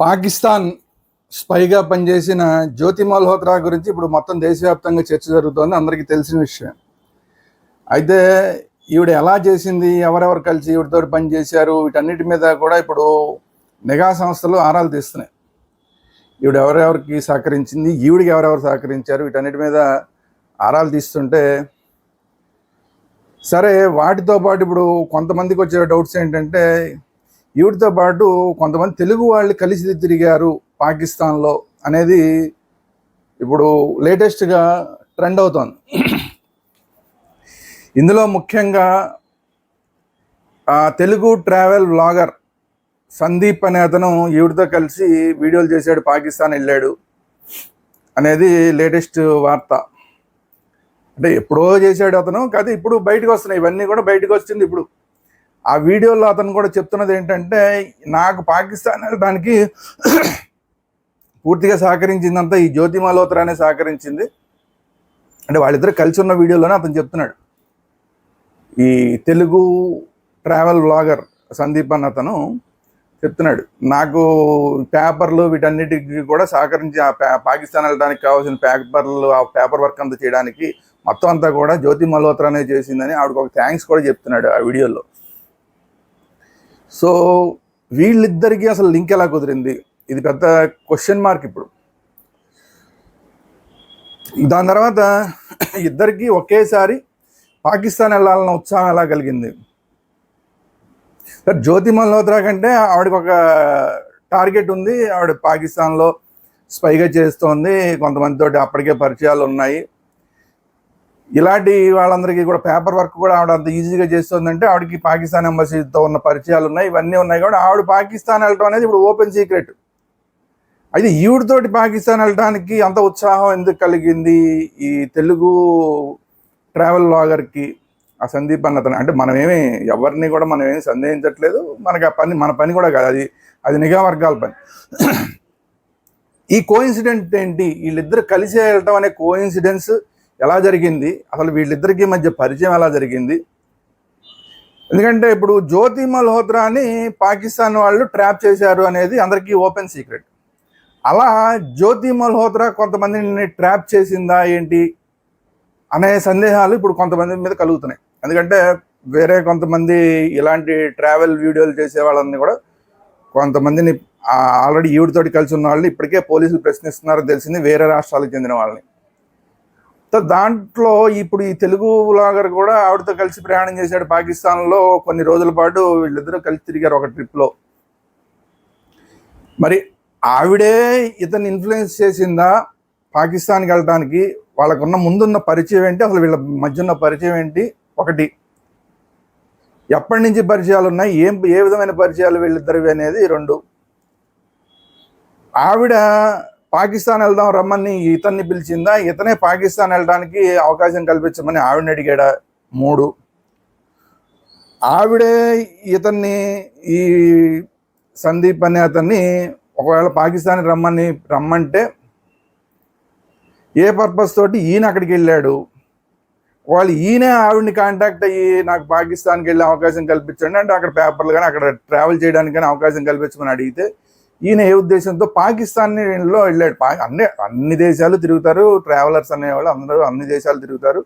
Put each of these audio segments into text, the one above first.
పాకిస్తాన్ స్పైగా పనిచేసిన జ్యోతి మల్హోత్రా గురించి ఇప్పుడు మొత్తం దేశవ్యాప్తంగా చర్చ జరుగుతోంది. అందరికీ తెలిసిన విషయం. అయితే ఈవిడ ఎలా చేసింది? ఎవరెవరు కలిసి ఈవిడతో పనిచేశారు? వీటన్నిటి మీద కూడా ఇప్పుడు నిఘా సంస్థలు ఆరాలు తీస్తున్నాయి. ఈవిడ ఎవరెవరికి సహకరించింది? ఈవిడికి ఎవరెవరు సహకరించారు? వీటన్నిటి మీద ఆరాలు తీస్తుంటే సరే వాటితో పాటు ఇప్పుడు కొంతమందికి వచ్చే డౌట్స్ ఏంటంటే ఈవిడితో పాటు కొంతమంది తెలుగు వాళ్ళు కలిసి తిరిగారు పాకిస్తాన్లో అనేది ఇప్పుడు లేటెస్ట్గా ట్రెండ్ అవుతోంది. ఇందులో ముఖ్యంగా ఆ తెలుగు ట్రావెల్ వ్లాగర్ సందీప్ అనే అతను ఈవిడితో కలిసి వీడియోలు చేశాడు పాకిస్తాన్ వెళ్ళాడు అనేది లేటెస్ట్ వార్త. అంటే ఎప్పుడో చేశాడు అతను కాదు ఇప్పుడు బయటకు వస్తున్నాయి. ఇవన్నీ కూడా బయటకు వచ్చింది ఇప్పుడు. ఆ వీడియోలో అతను కూడా చెప్తున్నది ఏంటంటే నాకు పాకిస్తాన్ వెళ్ళడానికి పూర్తిగా సహకరించిందంతా ఈ జ్యోతి మల్హోత్రానే సహకరించింది. అంటే వాళ్ళిద్దరు కలిసి ఉన్న వీడియోలోనే అతను చెప్తున్నాడు. ఈ తెలుగు ట్రావెల్ బ్లాగర్ సందీప్ అన్న అతను చెప్తున్నాడు. నాకు పేపర్లు వీటన్నిటికి కూడా సహకరించి ఆ పాకిస్తాన్ వెళ్ళడానికి కావాల్సిన పేపర్లు ఆ పేపర్ వర్క్ అంతా చేయడానికి మొత్తం అంతా కూడా జ్యోతి మల్హోత్రానే చేసిందని ఆవిడకి ఒక థ్యాంక్స్ కూడా చెప్తున్నాడు ఆ వీడియోలో. సో వీళ్ళిద్దరికీ అసలు లింక్ ఎలా కుదిరింది? ఇది పెద్ద క్వశ్చన్ మార్క్ ఇప్పుడు. దాని తర్వాత ఇద్దరికీ ఒకేసారి పాకిస్తాన్ వెళ్ళాలన్న ఉత్సాహం ఎలా కలిగింది? సార్ జ్యోతి మల్హోత్రా కంటే ఆవిడకి ఒక టార్గెట్ ఉంది. ఆవిడ పాకిస్తాన్లో స్పైగా చేస్తోంది. కొంతమందితోటి అప్పటికే పరిచయాలు ఉన్నాయి. ఇలాంటి వాళ్ళందరికీ కూడా పేపర్ వర్క్ కూడా ఆవిడ అంత ఈజీగా చేస్తుందంటే ఆవిడకి పాకిస్తాన్ ఎంబసీతో ఉన్న పరిచయాలు ఉన్నాయి ఇవన్నీ ఉన్నాయి కాబట్టి ఆవిడ పాకిస్తాన్ వెళ్ళటం అనేది ఇప్పుడు ఓపెన్ సీక్రెట్. అయితే ఈవిడతోటి పాకిస్తాన్ వెళ్ళడానికి అంత ఉత్సాహం ఎందుకు కలిగింది? ఈ తెలుగు ట్రావెల్ లాగర్కి ఆ సందీప్ అన్న అతను అంటే మనమేమి ఎవరిని కూడా మనం ఏమి సందేహించట్లేదు మనకి ఆ పని మన పని కూడా కాదు అది అది నిఘా వర్గాల పని. ఈ కోఇన్సిడెంట్ ఏంటి? వీళ్ళిద్దరు కలిసి వెళ్ళటం అనే కోఇన్సిడెన్స్ ఎలా జరిగింది? అసలు వీళ్ళిద్దరికీ మధ్య పరిచయం ఎలా జరిగింది? ఎందుకంటే ఇప్పుడు జ్యోతి మల్హోత్రాని పాకిస్తాన్ వాళ్ళు ట్రాప్ చేశారు అనేది అందరికీ ఓపెన్ సీక్రెట్. అలా జ్యోతి మల్హోత్రా కొంతమందిని ట్రాప్ చేసిందా ఏంటి? అనే సందేహాలు ఇప్పుడు కొంతమంది మీద కలుగుతున్నాయి. ఎందుకంటే వేరే కొంతమంది ఇలాంటి ట్రావెల్ వీడియోలు చేసే వాళ్ళని కూడా కొంతమందిని ఆల్రెడీ ఈవిడితోటి కలిసి ఉన్న వాళ్ళని ఇప్పటికే పోలీసులు ప్రశ్నిస్తున్నారని తెలిసింది వేరే రాష్ట్రాలకు చెందిన వాళ్ళని. దాంట్లో ఇప్పుడు ఈ తెలుగు బ్లాగర్ కూడా ఆవిడతో కలిసి ప్రయాణం చేశాడు పాకిస్తాన్లో కొన్ని రోజుల పాటు వీళ్ళిద్దరూ కలిసి తిరిగారు ఒక ట్రిప్లో. మరి ఆవిడే ఇతను ఇన్ఫ్లుయెన్స్ చేసిందా పాకిస్తాన్కి వెళ్ళడానికి వాళ్ళకున్న ముందున్న పరిచయం ఏంటి? అసలు వీళ్ళ మధ్య ఉన్న పరిచయం ఏంటి? ఒకటి ఎప్పటి నుంచి పరిచయాలు ఉన్నాయి? ఏం ఏ విధమైన పరిచయాలు వీళ్ళిద్దరివి అనేది? రెండు ఆవిడ పాకిస్తాన్ వెళ్దాం రమ్మని ఇతన్ని పిలిచిందా? ఇతనే పాకిస్తాన్ వెళ్ళడానికి అవకాశం కల్పించమని ఆవిడని అడిగాడా? మూడు. ఆవిడే ఇతన్ని ఈ సందీప్ అనే అతన్ని ఒకవేళ పాకిస్తాన్ రమ్మని రమ్మంటే ఏ పర్పస్ తోటి ఈయన అక్కడికి వెళ్ళాడు? వాళ్ళు ఈయనే ఆవిడని కాంటాక్ట్ అయ్యి నాకు పాకిస్తాన్కి వెళ్ళే అవకాశం కల్పించండి అంటే అక్కడ పేపర్లు కానీ అక్కడ ట్రావెల్ చేయడానికి కానీ అవకాశం కల్పించమని అడిగితే ఈయన ఏ ఉద్దేశంతో పాకిస్తాన్లో వెళ్ళాడు. పా అన్ని అన్ని దేశాలు తిరుగుతారు ట్రావెలర్స్ అనేవాళ్ళు అందరూ అన్ని దేశాలు తిరుగుతారు.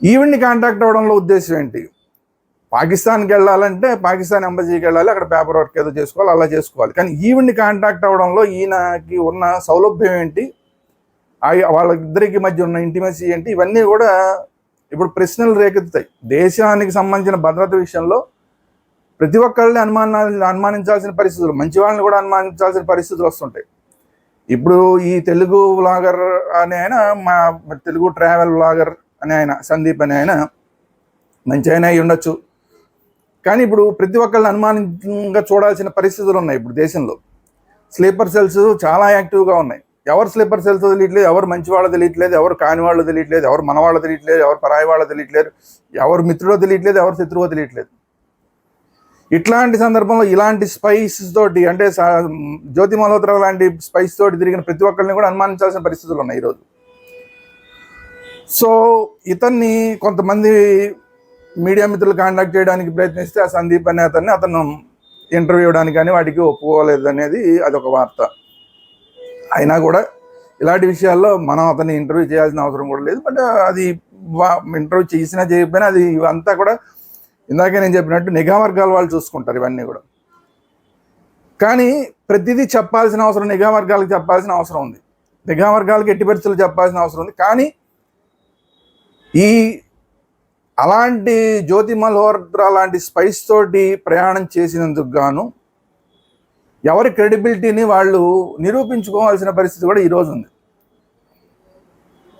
ఈవిడ్ని కాంటాక్ట్ అవ్వడంలో ఉద్దేశం ఏంటి? పాకిస్తాన్కి వెళ్ళాలంటే పాకిస్తాన్ ఎంబసీకి వెళ్ళాలి అక్కడ పేపర్ వర్క్ ఏదో చేసుకోవాలి అలా చేసుకోవాలి. కానీ ఈవిడ్ని కాంటాక్ట్ అవ్వడంలో ఈయనకి ఉన్న సౌలభ్యం ఏంటి? వాళ్ళిద్దరికి మధ్య ఉన్న ఇంటిమసీ ఏంటి? ఇవన్నీ కూడా ఇప్పుడు ప్రశ్నలు రేకెత్తుతాయి. దేశానికి సంబంధించిన భద్రత విషయంలో ప్రతి ఒక్కళ్ళని అనుమాన అనుమానించాల్సిన పరిస్థితులు మంచి వాళ్ళని కూడా అనుమానించాల్సిన పరిస్థితులు వస్తుంటాయి. ఇప్పుడు ఈ తెలుగు వ్లాగర్ అనే ఆయన మా తెలుగు ట్రావెల్ వ్లాగర్ అనే ఆయన సందీప్ అనే ఆయన మంచి ఆయన అయి ఉండొచ్చు. కానీ ఇప్పుడు ప్రతి ఒక్కళ్ళని అనుమానంగా చూడాల్సిన పరిస్థితులు ఉన్నాయి ఇప్పుడు దేశంలో. స్లీపర్ సెల్స్ చాలా యాక్టివ్గా ఉన్నాయి. ఎవరు స్లీపర్ సెల్స్ తెలియట్లేదు ఎవరు మంచి వాళ్ళు తెలియట్లేదు ఎవరు కాని వాళ్ళు తెలియట్లేదు ఎవరు మన వాళ్ళు తెలియట్లేదు ఎవరు పరాయి వాళ్ళు తెలియట్లేదు ఎవరు మిత్రుడో తెలియట్లేదు ఎవరు శత్రువో తెలియట్లేదు. ఇట్లాంటి సందర్భంలో ఇలాంటి స్పైస్ తోటి అంటే సా- జ్యోతి మల్హోత్రా లాంటి స్పైస్ తోటి తిరిగిన ప్రతి ఒక్కరిని కూడా అనుమానించాల్సిన పరిస్థితులు ఉన్నాయి ఈరోజు. సో ఇతన్ని కొంతమంది మీడియా మిత్రులు కాంటాక్ట్ చేయడానికి ప్రయత్నిస్తే ఆ సందీప్ అనే అతన్ని అతను ఇంటర్వ్యూ ఇవ్వడానికి కానీ వాటికి ఒప్పుకోలేదు అనేది అదొక వార్త. అయినా కూడా ఇలాంటి విషయాల్లో మనం అతన్ని ఇంటర్వ్యూ చేయాల్సిన అవసరం కూడా లేదు. బట్ అది ఇంటర్వ్యూ చేసినా చేయకపోయినా అది అంతా కూడా ఇందాకే నేను చెప్పినట్టు నిఘా వర్గాల వాళ్ళు చూసుకుంటారు ఇవన్నీ కూడా. కానీ ప్రతిదీ చెప్పాల్సిన అవసరం నిఘా వర్గాలకు చెప్పాల్సిన అవసరం ఉంది. నిఘా వర్గాలకు ఎట్టి పరిస్థితులు చెప్పాల్సిన అవసరం ఉంది. కానీ ఈ అలాంటి జ్యోతి మల్హోత్రా లాంటి స్పైస్ తోటి ప్రయాణం చేసినందుకు గాను ఎవరి క్రెడిబిలిటీని వాళ్ళు నిరూపించుకోవాల్సిన పరిస్థితి కూడా ఈరోజు ఉంది.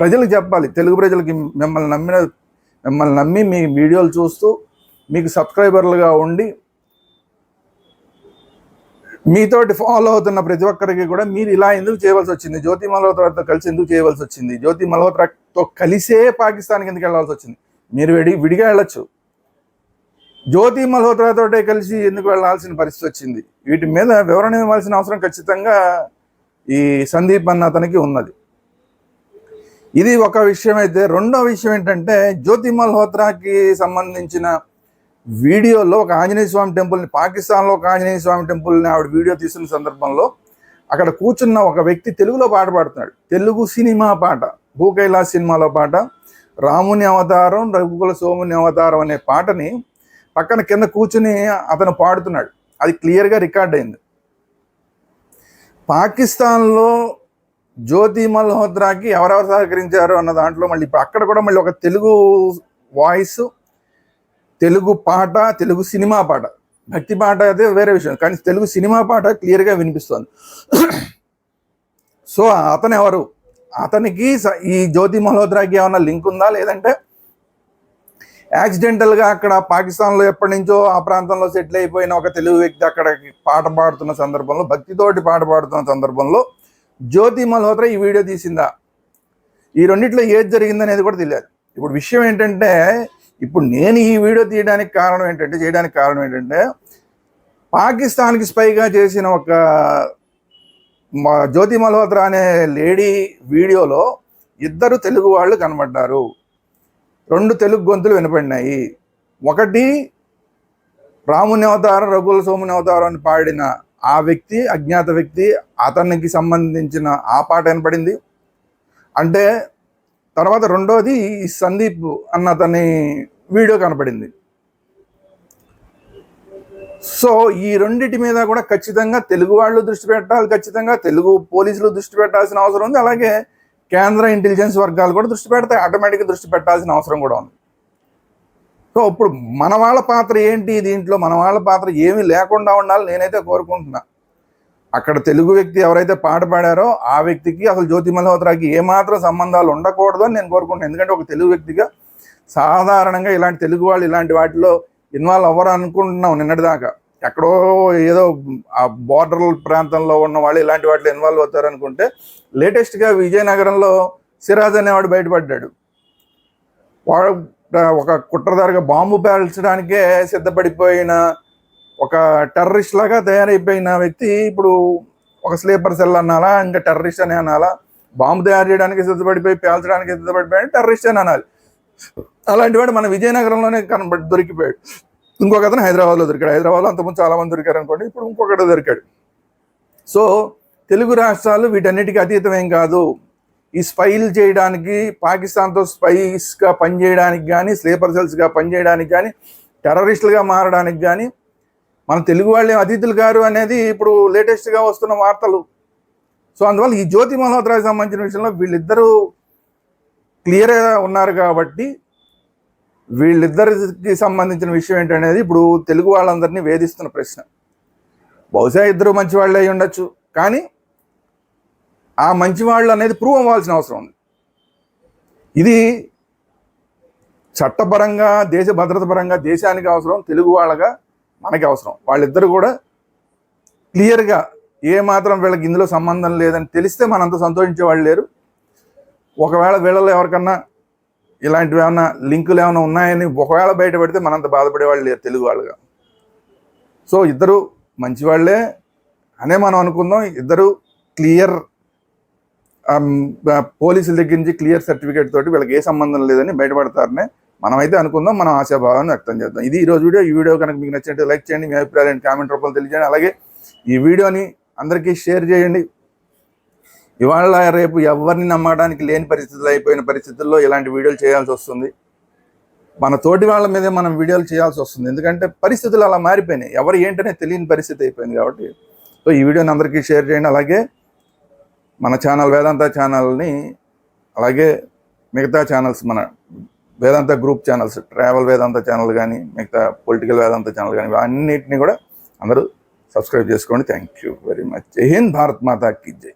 ప్రజలకు చెప్పాలి తెలుగు ప్రజలకి మిమ్మల్ని నమ్మిన మిమ్మల్ని నమ్మి మీ వీడియోలు చూస్తూ మీకు సబ్స్క్రైబర్లుగా ఉండి మీతోటి ఫాలో అవుతున్న ప్రతి ఒక్కరికి కూడా మీరు ఇలా ఎందుకు చేయవలసి వచ్చింది? జ్యోతి మల్హోత్రాతో కలిసి ఎందుకు చేయవలసి వచ్చింది? జ్యోతి మల్హోత్రాతో కలిసే పాకిస్తాన్కి ఎందుకు వెళ్ళాల్సి వచ్చింది. మీరు విడి విడిగా వెళ్ళొచ్చు. జ్యోతి మల్హోత్రాతో కలిసి ఎందుకు వెళ్ళాల్సిన పరిస్థితి వచ్చింది? వీటి మీద వివరణ ఇవ్వాల్సిన అవసరం ఖచ్చితంగా ఈ సందీప్ అన్న అతనికి ఉన్నది. ఇది ఒక విషయం అయితే రెండో విషయం ఏంటంటే జ్యోతి మల్హోత్రాకి సంబంధించిన వీడియోలో ఒక ఆంజనేయ స్వామి టెంపుల్ని పాకిస్తాన్లో ఒక ఆంజనేయ స్వామి టెంపుల్ని ఆవిడ వీడియో తీసిన సందర్భంలో అక్కడ కూర్చున్న ఒక వ్యక్తి తెలుగులో పాట పాడుతున్నాడు. తెలుగు సినిమా పాట భూకైలా సినిమాలో పాట రాముని అవతారం రఘుకుల సోముని అవతారం అనే పాటని పక్కన కింద కూర్చుని అతను పాడుతున్నాడు. అది క్లియర్గా రికార్డ్ అయింది. పాకిస్తాన్లో జ్యోతి మల్హోత్రాకి ఎవరెవరు సహకరించారు అన్న దాంట్లో మళ్ళీ ఇప్పుడు అక్కడ కూడా మళ్ళీ ఒక తెలుగు వాయిస్ తెలుగు పాట తెలుగు సినిమా పాట. భక్తి పాట అయితే వేరే విషయం కానీ తెలుగు సినిమా పాట క్లియర్గా వినిపిస్తుంది. సో అతను ఎవరు? అతనికి ఈ జ్యోతి మల్హోత్రాకి ఏమన్నా లింక్ ఉందా? లేదంటే యాక్సిడెంటల్గా అక్కడ పాకిస్తాన్లో ఎప్పటి నుంచో ఆ ప్రాంతంలో సెటిల్ అయిపోయిన ఒక తెలుగు వ్యక్తి అక్కడ పాట పాడుతున్న సందర్భంలో భక్తితోటి పాట పాడుతున్న సందర్భంలో జ్యోతి మల్హోత్రా ఈ వీడియో తీసిందా? ఈ రెండిట్లో ఏది జరిగిందనేది కూడా తెలియదు. ఇప్పుడు విషయం ఏంటంటే ఇప్పుడు నేను ఈ వీడియో తీయడానికి కారణం ఏంటంటే చేయడానికి కారణం ఏంటంటే పాకిస్తాన్కి స్పైగా చేసిన ఒక మా జ్యోతి మల్హోత్రా అనే లేడీ వీడియోలో ఇద్దరు తెలుగు వాళ్ళు కనబడ్డారు. రెండు తెలుగు గొంతులు వినపడినాయి. ఒకటి రాముని అవతారం రఘుల సోముని అవతారం అని పాడిన ఆ వ్యక్తి అజ్ఞాత వ్యక్తి అతనికి సంబంధించిన ఆ పాట వినపడింది. అంటే తర్వాత రెండోది సందీప్ అన్న అతని వీడియో కనపడింది. సో ఈ రెండింటి మీద కూడా ఖచ్చితంగా తెలుగు వాళ్ళు దృష్టి పెట్టాలి ఖచ్చితంగా తెలుగు పోలీసులు దృష్టి పెట్టాల్సిన అవసరం ఉంది. అలాగే కేంద్ర ఇంటెలిజెన్స్ వర్గాలు కూడా దృష్టి పెడతాయి ఆటోమేటిక్గా దృష్టి పెట్టాల్సిన అవసరం కూడా ఉంది. సో ఇప్పుడు మన వాళ్ళ పాత్ర ఏంటి? దీంట్లో మన వాళ్ళ పాత్ర ఏమీ లేకుండా ఉండాలి నేనైతే కోరుకుంటున్నా. అక్కడ తెలుగు వ్యక్తి ఎవరైతే పాట పాడారో ఆ వ్యక్తికి అసలు జ్యోతి మల్హోత్రాకి ఏమాత్రం సంబంధాలు ఉండకూడదు అని నేను కోరుకుంటున్నాను. ఎందుకంటే ఒక తెలుగు వ్యక్తిగా సాధారణంగా ఇలాంటి తెలుగు వాళ్ళు ఇలాంటి వాటిలో ఇన్వాల్వ్ అవ్వరు అనుకుంటున్నాం నిన్నటిదాకా. ఎక్కడో ఏదో ఆ బార్డర్ ప్రాంతంలో ఉన్న వాళ్ళు ఇలాంటి వాటిలో ఇన్వాల్వ్ అవుతారు అనుకుంటే లేటెస్ట్గా విజయనగరంలో సిరాజ్ అనేవాడు బయటపడ్డాడు. వాడు ఒక కుట్రదారుగా బాంబు పేల్చడానికే సిద్ధపడిపోయిన ఒక టెర్రరిస్ట్ లాగా తయారైపోయిన వ్యక్తి ఇప్పుడు ఒక స్లీపర్ సెల్ అనాలా ఇంకా టెర్రరిస్ట్ అని అనాలా బాంబు తయారు చేయడానికి సిద్ధపడిపోయి పేల్చడానికి సిద్ధపడిపోయాడు టెర్రరిస్ట్ అని అనాలి. అలాంటి వాడు మన విజయనగరంలోనే కనబడి దొరికిపోయాడు. ఇంకొక అతను హైదరాబాద్లో దొరికాడు. హైదరాబాద్లో అంతకుముందు చాలా మంది దొరికారు అనుకోండి ఇప్పుడు ఇంకొకటి దొరికాడు. సో తెలుగు రాష్ట్రాలు వీటన్నిటికీ అతీతం ఏం కాదు. ఈ స్పైల్ చేయడానికి పాకిస్తాన్తో స్పైస్గా పనిచేయడానికి కానీ స్లీపర్ సెల్స్గా పనిచేయడానికి కానీ టెర్రరిస్టులుగా మారడానికి కానీ మన తెలుగు వాళ్ళే అతిథులు గారు అనేది ఇప్పుడు లేటెస్ట్గా వస్తున్న వార్తలు. సో అందువల్ల ఈ జ్యోతి మల్హోత్రాకి సంబంధించిన విషయంలో వీళ్ళిద్దరూ క్లియర్గా ఉన్నారు కాబట్టి వీళ్ళిద్దరికి సంబంధించిన విషయం ఏంటనేది ఇప్పుడు తెలుగు వాళ్ళందరినీ వేధిస్తున్న ప్రశ్న. బహుశా ఇద్దరు మంచి వాళ్ళే అయి ఉండొచ్చు కానీ ఆ మంచి వాళ్ళు అనేది ప్రూవ్ అవ్వాల్సిన అవసరం ఉంది. ఇది చట్టపరంగా దేశ భద్రత పరంగా దేశానికి అవసరం తెలుగు వాళ్ళగా మనకి అవసరం వాళ్ళిద్దరు కూడా క్లియర్గా ఏ మాత్రం వీళ్ళకి ఇందులో సంబంధం లేదని తెలిస్తే మనంత సంతోషించే వాళ్ళు లేరు. ఒకవేళ వీళ్ళలో ఎవరికన్నా ఇలాంటివి ఏమైనా లింకులు ఏమైనా ఉన్నాయని ఒకవేళ బయట పెడితే మనంత బాధపడే వాళ్ళు లేరు తెలుగు వాళ్ళుగా. సో ఇద్దరు మంచి వాళ్ళే అనే మనం అనుకుందాం. ఇద్దరు క్లియర్ పోలీసుల దగ్గర నుంచి క్లియర్ సర్టిఫికేట్ తోటి వీళ్ళకి ఏ సంబంధం లేదని బయటపడతారనే మనమైతే అనుకుందాం మనం ఆశాభావాన్ని వ్యక్తం చేద్దాం. ఇది ఈ రోజు వీడియో. ఈ వీడియో కనుక మీకు నచ్చినట్టు లైక్ చేయండి మీ అభిప్రాయాన్ని కామెంట్ రూపంలో తెలియజేయండి. అలాగే ఈ వీడియోని అందరికీ షేర్ చేయండి. ఇవాళ రేపు ఎవరిని నమ్మడానికి లేని పరిస్థితులు అయిపోయిన పరిస్థితుల్లో ఇలాంటి వీడియోలు చేయాల్సి వస్తుంది. మన తోటి వాళ్ళ మీదే మనం వీడియోలు చేయాల్సి వస్తుంది. ఎందుకంటే పరిస్థితులు అలా మారిపోయినాయి. ఎవరు ఏంటనే తెలియని పరిస్థితి అయిపోయింది కాబట్టి. సో ఈ వీడియోని అందరికీ షేర్ చేయండి. అలాగే మన ఛానల్ వేదాంత ఛానల్ని అలాగే మిగతా ఛానల్స్ మన Vedanta group channels travel Vedanta channel కానీ మిగతా పొలిటికల్ వేదాంత ఛానల్ కానీ అన్నిటిని కూడా అందరూ సబ్స్క్రైబ్ చేసుకోండి. Thank you very much. Jai Hind Bharat మాతా కి జై.